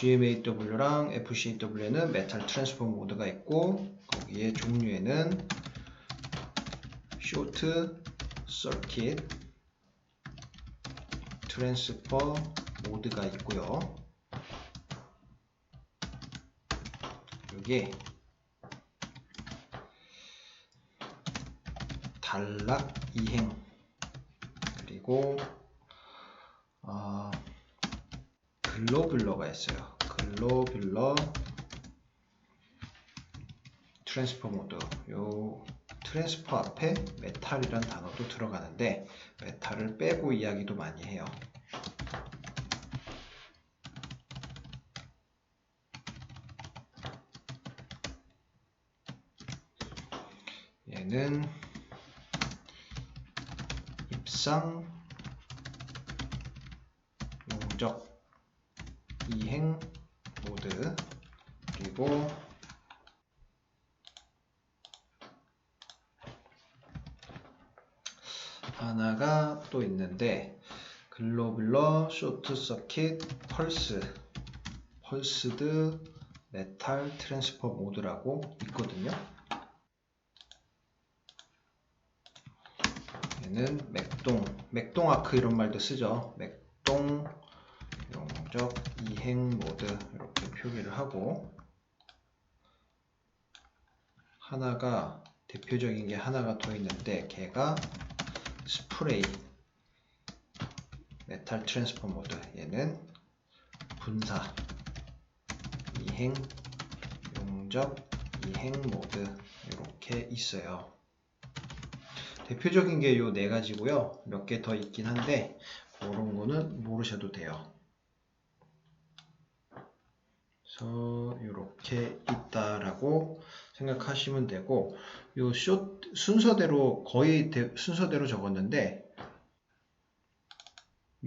GMAW랑 FCAW에는 메탈 트랜스퍼 모드가 있고 거기에 종류에는 쇼트 서킷 트랜스퍼 모드가 있고요. 이게 단락 이행 그리고 어, 글로뷸러가 있어요. 글로뷸러 트랜스퍼 모드. 요 트랜스퍼 앞에 메탈이란 단어도 들어가는데 메탈을 빼고 이야기도 많이 해요. 얘는 입상 용적 이행 모드 그리고 하나가 또 있는데 글로블러 쇼트 서킷 펄스 펄스드 메탈 트랜스퍼 모드라고 있거든요. 얘는 맥동, 맥동 아크 이런 말도 쓰죠. 맥동 용적 이행 모드 이렇게 표기를 하고 하나가 대표적인 게 하나가 더 있는데 걔가 스프레이 메탈 트랜스퍼 모드 얘는 분사 이행 용적 이행 모드 이렇게 있어요. 대표적인 게 요 네 가지고요. 몇 개 더 있긴 한데 그런 거는 모르셔도 돼요. 그래서 이렇게 있다라고 생각하시면 되고 요 쇼, 순서대로 거의 대, 순서대로 적었는데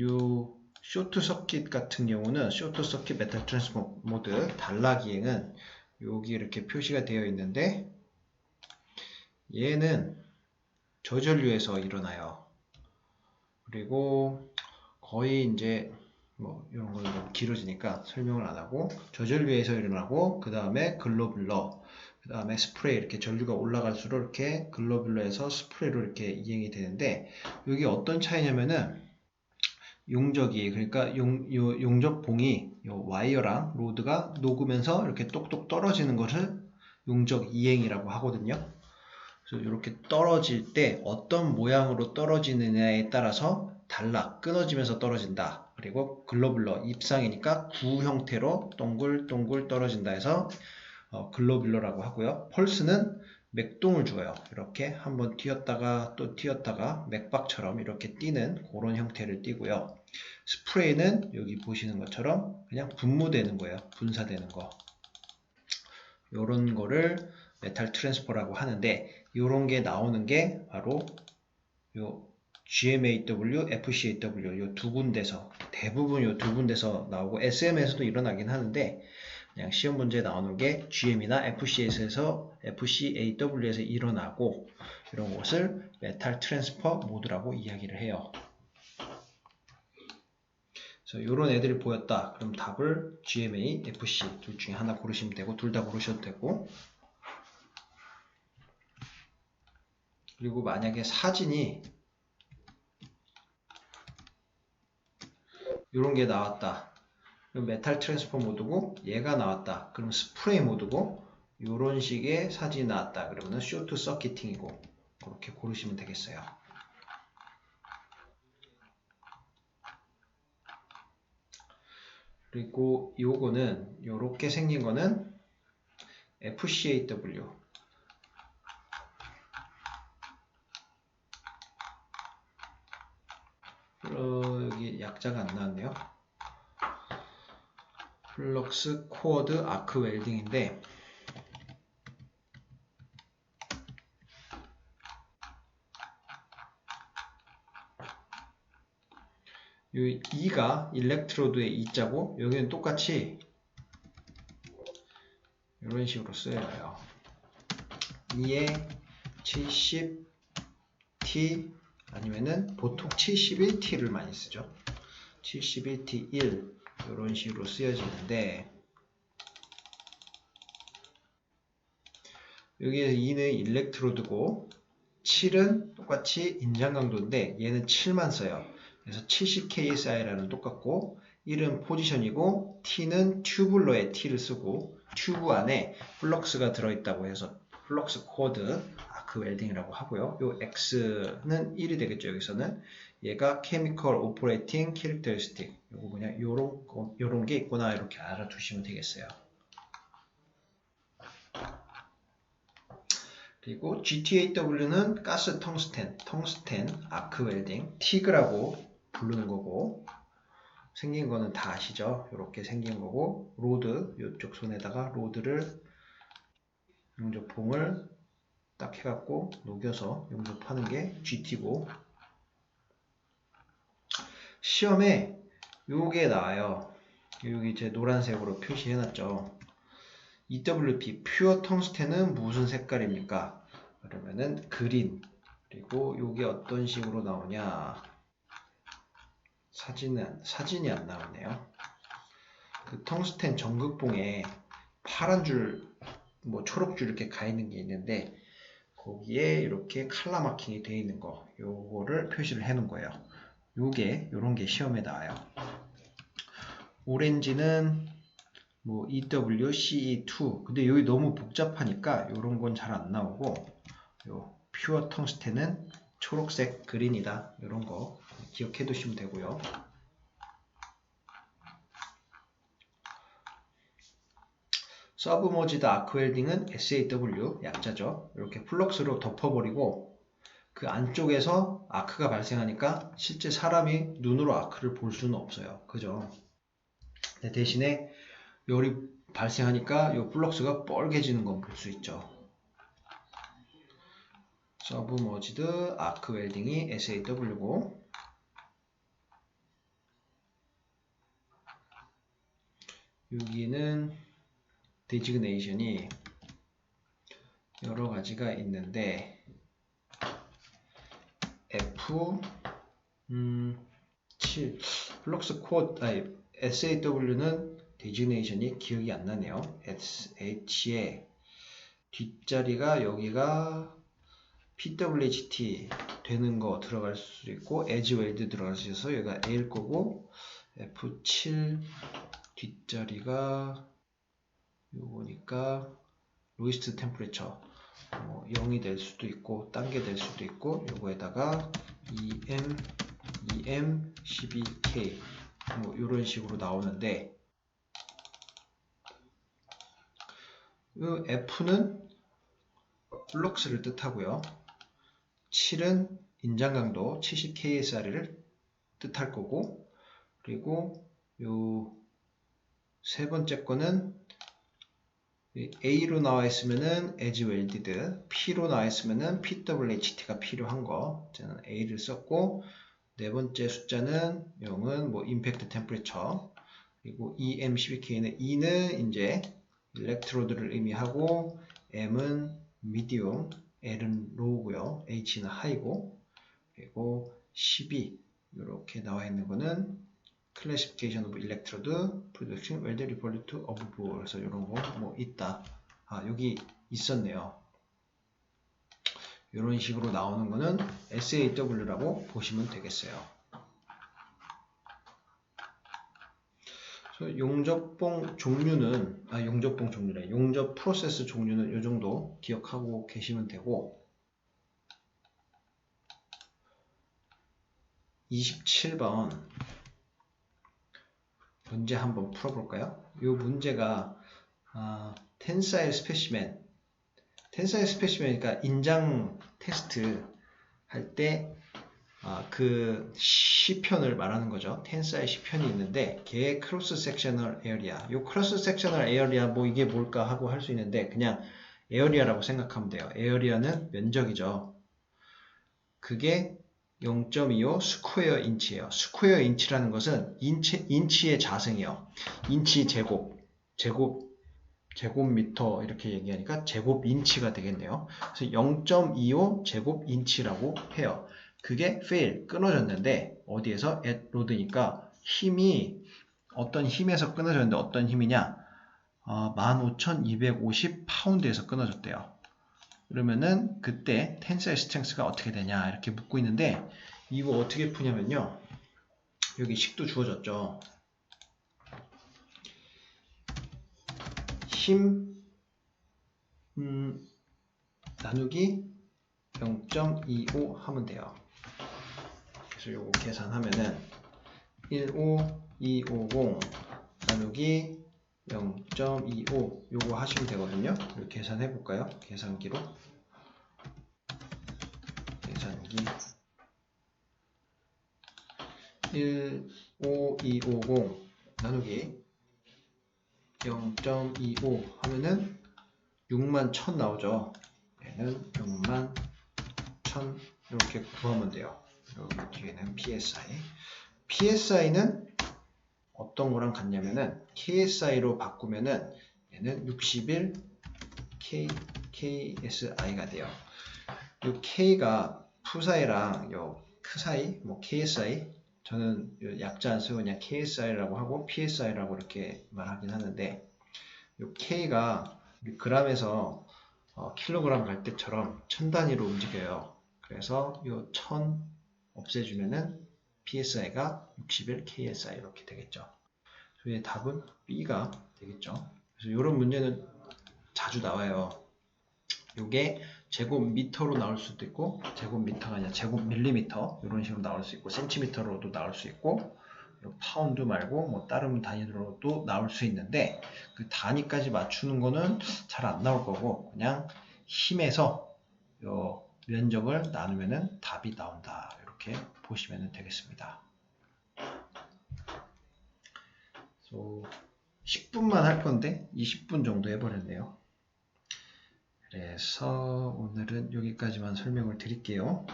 요 쇼트 서킷 같은 경우는 쇼트 서킷 메탈 트랜스포 모드 단락이행은 여기 이렇게 표시가 되어 있는데 얘는 저전류에서 일어나요. 그리고 거의 이제 뭐 이런 건 너무 길어지니까 설명을 안 하고 저전류에서 일어나고 그 다음에 글로블러 그 다음에 스프레이 이렇게 전류가 올라갈수록 이렇게 글로블러에서 스프레이로 이렇게 이행이 되는데 여기 어떤 차이냐면은 용적이 그러니까 용, 요, 용적 봉이 요 와이어랑 로드가 녹으면서 이렇게 똑똑 떨어지는 것을 용적 이행이라고 하거든요. 그래서 이렇게 떨어질 때 어떤 모양으로 떨어지느냐에 따라서 달라 끊어지면서 떨어진다. 그리고 글로블러 입상이니까 구 형태로 동글동글 떨어진다 해서 어, 글로블러라고 하고요. 펄스는 맥동을 주어요. 이렇게 한번 튀었다가 또 튀었다가 맥박처럼 이렇게 뛰는 그런 형태를 띠고요. 스프레이는 여기 보시는 것처럼 그냥 분무되는 거예요. 분사되는 거. 이런 거를 메탈 트랜스퍼라고 하는데 이런 게 나오는 게 바로 요 GMAW, FCAW 요 두 군데서 대부분 요두 군데서 나오고 SM에서도 일어나긴 하는데 그냥 시험 문제에 나오는 게 GM이나 FC에서 FCAW에서 일어나고 이런 것을 메탈 트랜스퍼 모드라고 이야기를 해요. 그래서 이런 애들이 보였다. 그럼 답을 GMA, FC 둘 중에 하나 고르시면 되고 둘 다 고르셔도 되고 그리고 만약에 사진이 이런 게 나왔다. 메탈 트랜스퍼 모드고 얘가 나왔다. 그럼 스프레이 모드고 이런 식의 사진이 나왔다. 그러면 쇼트 서키팅이고 그렇게 고르시면 되겠어요. 그리고 요거는 이렇게 생긴 거는 FCAW 어, 약자가 안 나왔네요. 플럭스 코어드 아크 웰딩인데 이 2가 일렉트로드의 2자고 여기는 똑같이 이런 식으로 쓰여요. 2에 70T 아니면은 보통 71T를 많이 쓰죠. 71T 1 이런 식으로 쓰여지는데 여기에서 2는 일렉트로드고 7은 똑같이 인장 강도인데 얘는 7만 써요. 그래서 70KSI라는 똑같고 1은 포지션이고 T는 튜블러에 T를 쓰고 튜브 안에 플럭스가 들어있다고 해서 플럭스 코드 아크 웰딩이라고 하고요. 요 X는 1이 되겠죠. 여기서는 얘가 케미컬 오퍼레이팅 캐릭터리스틱 요거 그냥 요런 거- 요런 게 있구나 이렇게 알아두시면 되겠어요. 그리고 GTAW는 가스 텅스텐, 텅스텐 아크 웰딩, 티그라고 부르는 거고 생긴 거는 다 아시죠? 이렇게 생긴 거고 로드 이쪽 손에다가 로드를 용접봉을 딱 해갖고 녹여서 용접하는 게 GT고 시험에 요게 나와요. 여기 제 노란색으로 표시해놨죠. EWP 퓨어 텅스텐은 무슨 색깔입니까? 그러면은 그린 그리고 요게 어떤 식으로 나오냐 사진은 사진이 안 나오네요. 그 텅스텐 전극봉에 파란 줄, 뭐 초록 줄 이렇게 가 있는 게 있는데 거기에 이렇게 칼라 마킹이 되어 있는 거 요거를 표시를 해 놓은 거예요. 요게 요런 게 시험에 나와요. 오렌지는 뭐 EWCE2 근데 여기 너무 복잡하니까 요런 건 잘 안 나오고 요 퓨어 텅스텐은 초록색 그린이다. 이런 거 기억해 두시면 되고요. 서브머지드 아크웰딩은 SAW 약자죠. 이렇게 플럭스로 덮어버리고 그 안쪽에서 아크가 발생하니까 실제 사람이 눈으로 아크를 볼 수는 없어요. 그죠? 네, 대신에 열이 발생하니까 이 플럭스가 뻘개지는 건 볼 수 있죠. 서브머지드 아크 웰딩이 SAW고. 여기는 데지그네이션이 여러 가지가 있는데 F 음, 7 플럭스 코어 아니 SAW는 데지네이션이 기억이 안 나네요. H의 뒷자리가 여기가 PWHT 되는 거 들어갈 수 있고 as weld 들어갈 수 있어서 여기가 A일 거고 F7 뒷자리가 요거니까 로이스트 템퍼레처. 뭐 0이 될 수도 있고 딴 게 될 수도 있고 요거에다가 EM, EM, 12K 뭐 이런 식으로 나오는데 이 F는 플럭스를 뜻하고요. 7은 인장 강도 70ksr을 뜻할 거고 그리고 요 세 번째 거는 A로 나와 있으면은 as welded, P로 나와 있으면은 PWHT가 필요한 거. 저는 A를 썼고 네 번째 숫자는 0은 뭐 임팩트 템퍼레처 그리고 EM12K는 E는 이제 일렉트로드를 의미하고 M은 미디움, L은 로우고요. H는 하이고 그리고 12 이렇게 나와 있는 거는 클래시피케이션 오브 일렉트로드 프로덕션 웰드 리폴리트 오브 보 그래서 이런 거 뭐 있다. 아 여기 있었네요. 이런 식으로 나오는 거는 SAW라고 보시면 되겠어요. 용접봉 종류는 아 용접봉 종류래 용접 프로세스 종류는 이 정도 기억하고 계시면 되고 27번 문제 한번 풀어볼까요? 이 문제가 아, 텐사일 스페시맨 텐사일 스페시맨이니까 인장 테스트 할때 아, 그 시편을 말하는 거죠. 텐사일 시편이 있는데 걔의 크로스 섹셔널 에어리아. 요 크로스 섹셔널 에어리아 뭐 이게 뭘까 하고 할 수 있는데 그냥 에어리아라고 생각하면 돼요. 에어리아는 면적이죠. 그게 0.25 스퀘어 인치예요. 스퀘어 인치라는 것은 인치, 인치의 자승이요. 인치 제곱, 제곱, 제곱미터 이렇게 얘기하니까 제곱 인치가 되겠네요. 그래서 0.25 제곱 인치라고 해요. 그게 fail, 끊어졌는데 어디에서 at 로드니까 힘이 어떤 힘에서 끊어졌는데 어떤 힘이냐? 어, 15,250 파운드에서 끊어졌대요. 그러면은 그때 텐사일 스트렝스가 어떻게 되냐 이렇게 묻고 있는데 이거 어떻게 푸냐면요. 여기 식도 주어졌죠. 힘 음, 나누기 0.25 하면 돼요. 그래서 요거 계산하면은 15250 나누기 0.25 요거 하시면 되거든요. 계산해 볼까요? 계산기로 계산기 15250 나누기 0.25 하면은 6만 1000 나오죠. 얘는 6만 1000 이렇게 구하면 돼요. 여기 뒤에는 PSI. PSI는 어떤 거랑 같냐면은 KSI로 바꾸면은 얘는 61 K, KSI가 돼요. 이 K가 푸사이랑 요 크사이, 뭐 KSI 저는 요 약자 안 쓰고 그냥 KSI라고 하고 PSI라고 이렇게 말하긴 하는데 요 K가 그람에서 어, 킬로그램 갈 때처럼 천 단위로 움직여요. 그래서 요천 없애주면은 PSI가 61 KSI 이렇게 되겠죠. 저희의 답은 B가 되겠죠. 그래서 이런 문제는 자주 나와요. 이게 제곱미터로 나올 수도 있고 제곱미터가 아니라 제곱밀리미터 이런 식으로 나올 수 있고 센티미터로도 나올 수 있고 파운드 말고 뭐 다른 단위로도 나올 수 있는데 그 단위까지 맞추는 거는 잘 안 나올 거고 그냥 힘에서 요 면적을 나누면은 답이 나온다 이렇게 보시면 되겠습니다. 그래서 10분만 할 건데 20분 정도 해버렸네요. 그래서 오늘은 여기까지만 설명을 드릴게요.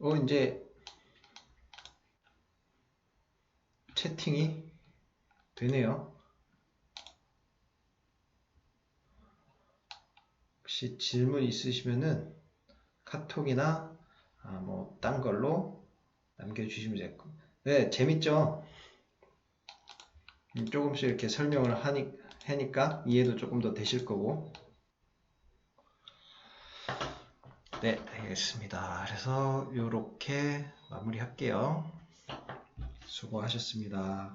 어, 이제 채팅이 되네요. 혹시 질문 있으시면은 카톡이나 아, 뭐딴 걸로 남겨주시면 되고 네 재밌죠? 음, 조금씩 이렇게 설명을 하니, 하니까 이해도 조금 더 되실 거고. 네 알겠습니다. 그래서 이렇게 마무리 할게요. 수고하셨습니다